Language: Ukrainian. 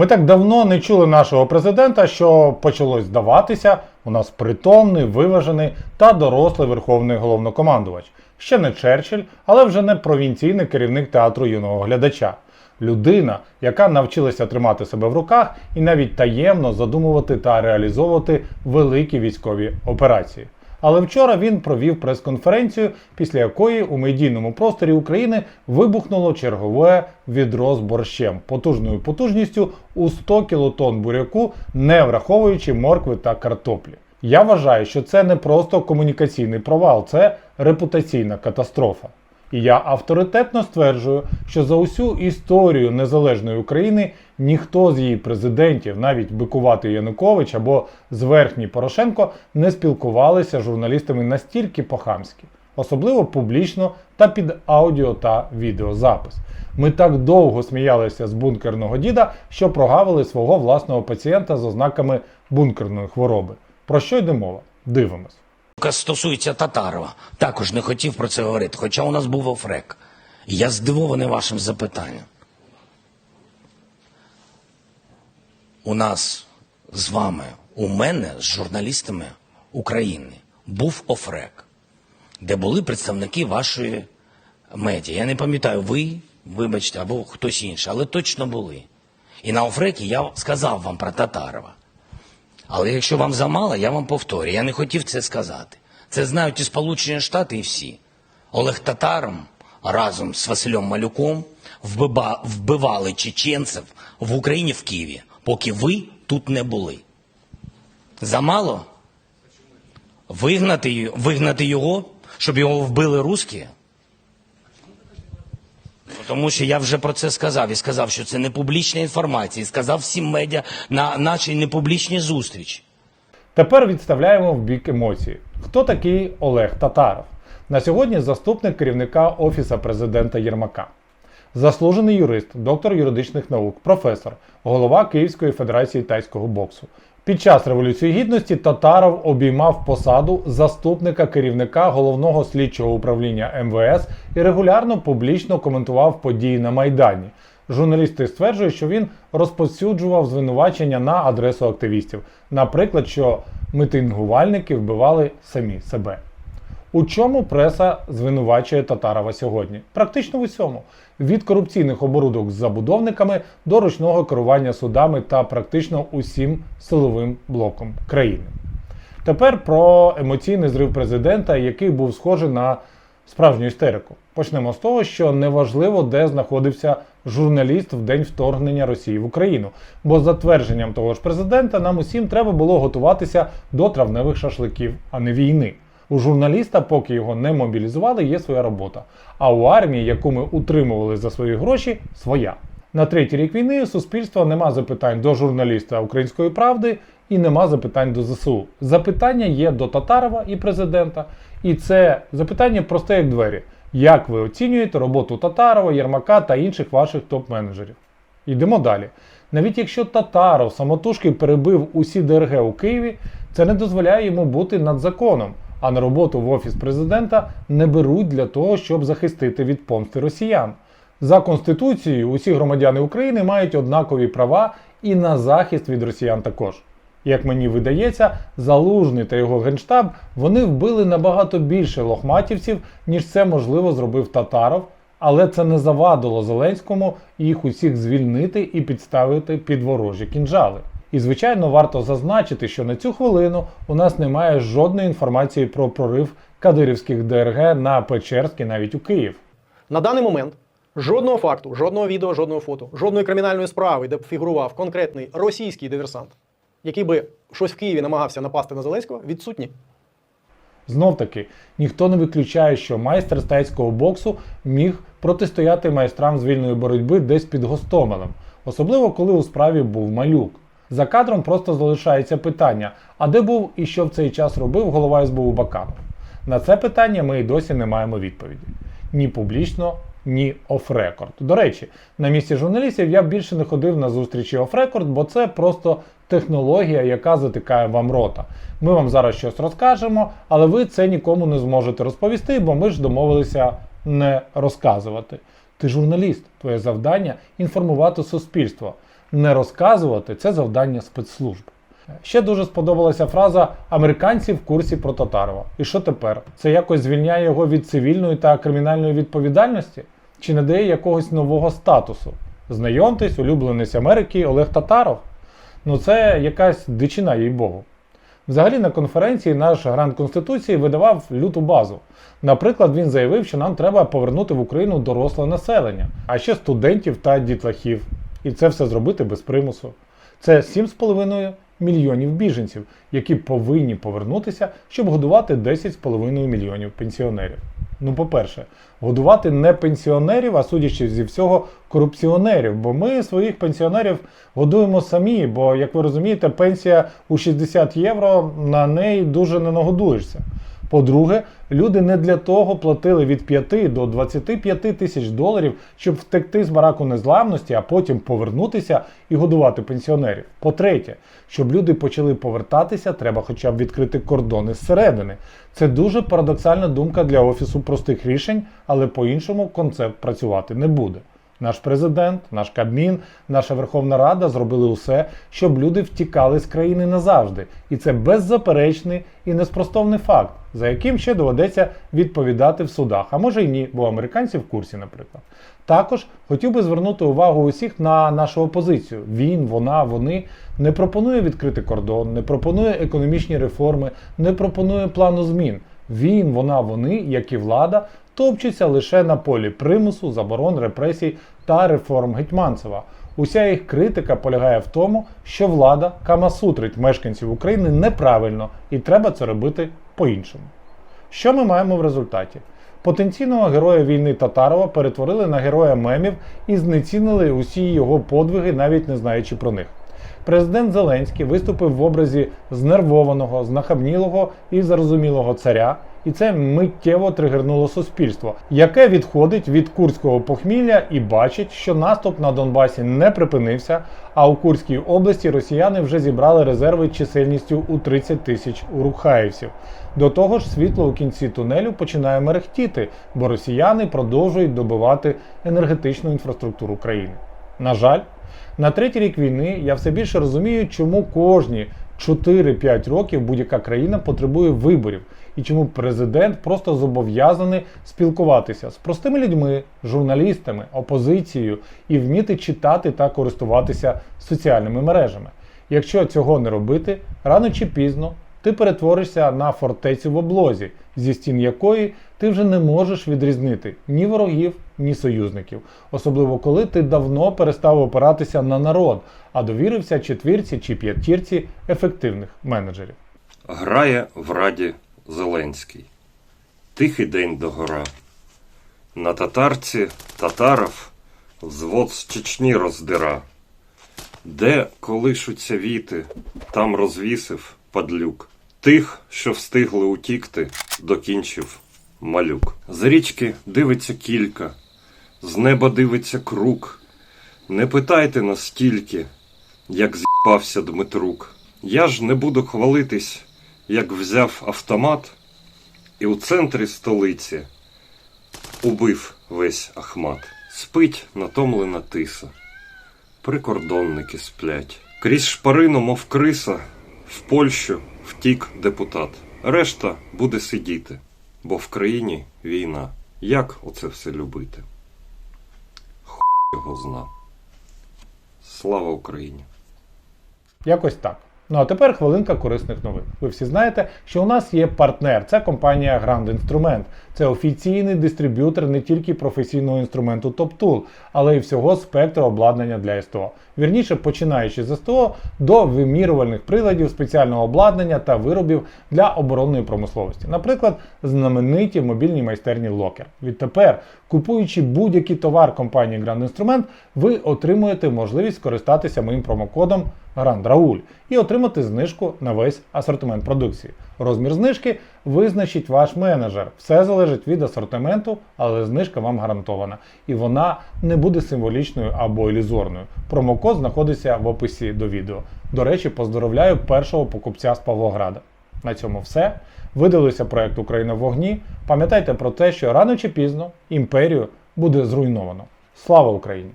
Ми так давно не чули нашого президента, що почалось здаватися, у нас притомний, виважений та дорослий верховний головнокомандувач. Ще не Черчилль, але вже не провінційний керівник театру юного глядача. Людина, яка навчилася тримати себе в руках і навіть таємно задумувати та реалізовувати великі військові операції. Але вчора він провів прес-конференцію, після якої у медійному просторі України вибухнуло чергове відро з борщем потужною потужністю у 100 кілотон буряку, не враховуючи моркви та картоплі. Я вважаю, що це не просто комунікаційний провал, це репутаційна катастрофа. І я авторитетно стверджую, що за усю історію незалежної України ніхто з її президентів, навіть бикуватий Янукович або зверхній Порошенко, не спілкувалися з журналістами настільки по-хамськи, особливо публічно та під аудіо та відеозапис. Ми так довго сміялися з бункерного діда, що прогавили свого власного пацієнта з ознаками бункерної хвороби. Про що йде мова? Дивимось. Яка стосується Татарова, також не хотів про це говорити, хоча у нас був офрек. Я здивований вашим запитанням. У нас з вами, у мене, з журналістами України, був офрек, де були представники вашої медіа. Я не пам'ятаю, ви, вибачте, або хтось інший, але точно були. І на офрекі я сказав вам про Татарова. Але якщо вам замало, я вам повторю. Я не хотів це сказати. Це знають і Сполучені Штати, і всі. Олег Татаром разом з Василем Малюком вбивали чеченців в Україні в Києві, поки ви тут не були. Замало? Вигнати, вигнати його, щоб його вбили русські? Тому що я вже про це сказав і сказав, що це не публічна інформація, і сказав всім медіа на нашій непублічній зустрічі. Тепер відставляємо в бік емоції. Хто такий Олег Татаров? На сьогодні заступник керівника Офіса президента Єрмака. Заслужений юрист, доктор юридичних наук, професор, голова Київської федерації тайського боксу. Під час Революції Гідності Татаров обіймав посаду заступника керівника головного слідчого управління МВС і регулярно публічно коментував події на Майдані. Журналісти стверджують, що він розповсюджував звинувачення на адресу активістів, наприклад, що митингувальники вбивали самі себе. У чому преса звинувачує Татарова сьогодні? Практично в усьому. Від корупційних оборудок з забудовниками до ручного керування судами та практично усім силовим блоком країни. Тепер про емоційний зрив президента, який був схожий на справжню істерику. Почнемо з того, що неважливо, де знаходився журналіст в день вторгнення Росії в Україну. Бо за твердженням того ж президента, нам усім треба було готуватися до травневих шашликів, а не війни. У журналіста, поки його не мобілізували, є своя робота. А у армії, яку ми утримували за свої гроші, своя. На третій рік війни у суспільства нема запитань до журналіста Української правди і нема запитань до ЗСУ. Запитання є до Татарова і президента. І це запитання просте як двері. Як ви оцінюєте роботу Татарова, Єрмака та інших ваших топ-менеджерів? Йдемо далі. Навіть якщо Татаров самотужки перебив усі ДРГ у Києві, це не дозволяє йому бути над законом, а на роботу в офіс президента не беруть для того, щоб захистити від помсти росіян. За конституцією, усі громадяни України мають однакові права і на захист від росіян також. Як мені видається, Залужний та його генштаб вони вбили набагато більше лохматівців, ніж це можливо зробив Татаров, але це не завадило Зеленському їх усіх звільнити і підставити під ворожі кінжали. І звичайно, варто зазначити, що на цю хвилину у нас немає жодної інформації про прорив кадирівських ДРГ на Печерський, навіть у Київ. На даний момент жодного факту, жодного відео, жодного фото, жодної кримінальної справи, де б фігурував конкретний російський диверсант, який би щось в Києві намагався напасти на Зеленського, відсутні. Знов таки, ніхто не виключає, що майстер з тайського боксу міг протистояти майстрам з вільної боротьби десь під Гостомелем, особливо коли у справі був малюк. За кадром просто залишається питання: а де був і що в цей час робив голова СБУ Баканов? На це питання ми й досі не маємо відповіді. Ні публічно, ні оф-рекорд. До речі, на місці журналістів я б більше не ходив на зустрічі оф-рекорд, бо це просто технологія, яка затикає вам рота. Ми вам зараз щось розкажемо, але ви це нікому не зможете розповісти, бо ми ж домовилися не розказувати. Ти журналіст, твоє завдання інформувати суспільство. не розказувати це завдання спецслужб. Ще дуже сподобалася фраза Американці в курсі про Татарова. І що тепер? Це якось звільняє його від цивільної та кримінальної відповідальності? Чи не дає якогось нового статусу? Знайомтесь, улюбленець Америки Олег Татаров. Ну це якась дичина, їй Богу. Взагалі на конференції наш грант Конституції видавав люту базу. Наприклад, він заявив, що нам треба повернути в Україну доросле населення, а ще студентів та дітлахів. І це все зробити без примусу. Це 7,5 мільйонів біженців, які повинні повернутися, щоб годувати 10,5 мільйонів пенсіонерів. Ну, по-перше, годувати не пенсіонерів, а судячи зі всього, корупціонерів. Бо ми своїх пенсіонерів годуємо самі, бо, як ви розумієте, пенсія у 60 євро на неї дуже не нагодуєшся. По-друге, люди не для того платили від 5 до 25 тисяч доларів, щоб втекти з бараку незламності, а потім повернутися і годувати пенсіонерів. По-третє, щоб люди почали повертатися, треба хоча б відкрити кордони зсередини. Це дуже парадоксальна думка для офісу простих рішень, але по-іншому концепт працювати не буде. Наш президент, наш Кабмін, наша Верховна Рада зробили усе, щоб люди втікали з країни назавжди. І це беззаперечний і неспростовний факт, за яким ще доведеться відповідати в судах. А може й ні, бо американці в курсі, наприклад. Також хотів би звернути увагу усіх на нашу опозицію. Він, вона, вони не пропонує відкрити кордон, не пропонує економічні реформи, не пропонує плану змін. Він, вона, вони, як і влада, топчуться лише на полі примусу, заборон, репресій та реформ Гетьманцева. Уся їх критика полягає в тому, що влада камасутрить мешканців України неправильно і треба це робити по-іншому. Що ми маємо в результаті? Потенційного героя війни Татарова перетворили на героя мемів і знецінили усі його подвиги, навіть не знаючи про них. Президент Зеленський виступив в образі знервованого, знахабнілого і зарозумілого царя, і це миттєво тригернуло суспільство, яке відходить від курського похмілля і бачить, що наступ на Донбасі не припинився, а у Курській області росіяни вже зібрали резерви чисельністю у 30 тисяч урухаївців. До того ж, світло у кінці тунелю починає мерехтіти, бо росіяни продовжують добивати енергетичну інфраструктуру країни. На жаль, на третій рік війни я все більше розумію, чому кожні 4-5 років будь-яка країна потребує виборів і чому президент просто зобов'язаний спілкуватися з простими людьми, журналістами, опозицією і вміти читати та користуватися соціальними мережами. Якщо цього не робити, рано чи пізно ти перетворишся на фортецю в облозі, зі стін якої ти вже не можеш відрізнити ні ворогів, ні союзників, особливо коли ти давно перестав опиратися на народ, а довірився четвірці чи п'ятірці ефективних менеджерів. Грає в Раді Зеленський. Тихий день догора. На татарці татаров взвод з Чечні роздира. Де колишуться віти, там розвісив падлюк. Тих, що встигли утікти, докінчив малюк. З річки дивиться кілька, з неба дивиться круг. Не питайте настільки, як з'їбався Дмитрук. Я ж не буду хвалитись, як взяв автомат і у центрі столиці убив весь Ахмат. Спить натомлена тиса. Прикордонники сплять. Крізь шпарину, мов криса, в Польщу втік депутат. Решта буде сидіти, бо в країні війна. Як оце все любити? Його зна. Слава Україні! Якось так. Ну а тепер хвилинка корисних новин. Ви всі знаєте, що у нас є партнер. Це компанія Grand Instrument. Це офіційний дистриб'ютор не тільки професійного інструменту TopTool, але й всього спектру обладнання для СТО. Вірніше, починаючи з СТО до вимірювальних приладів, спеціального обладнання та виробів для оборонної промисловості. Наприклад, знамениті мобільні майстерні Locker. Відтепер, купуючи будь-який товар компанії Grand Instrument, ви отримуєте можливість скористатися моїм промокодом Grand Raoul і отримати знижку на весь асортимент продукції. Розмір знижки визначить ваш менеджер. Все залежить від асортименту, але знижка вам гарантована. І вона не буде символічною або ілюзорною. Промокод знаходиться в описі до відео. До речі, поздоровляю першого покупця з Павлограда. На цьому все. Видалися проект Україна в вогні. Пам'ятайте про те, що рано чи пізно імперію буде зруйновано. Слава Україні!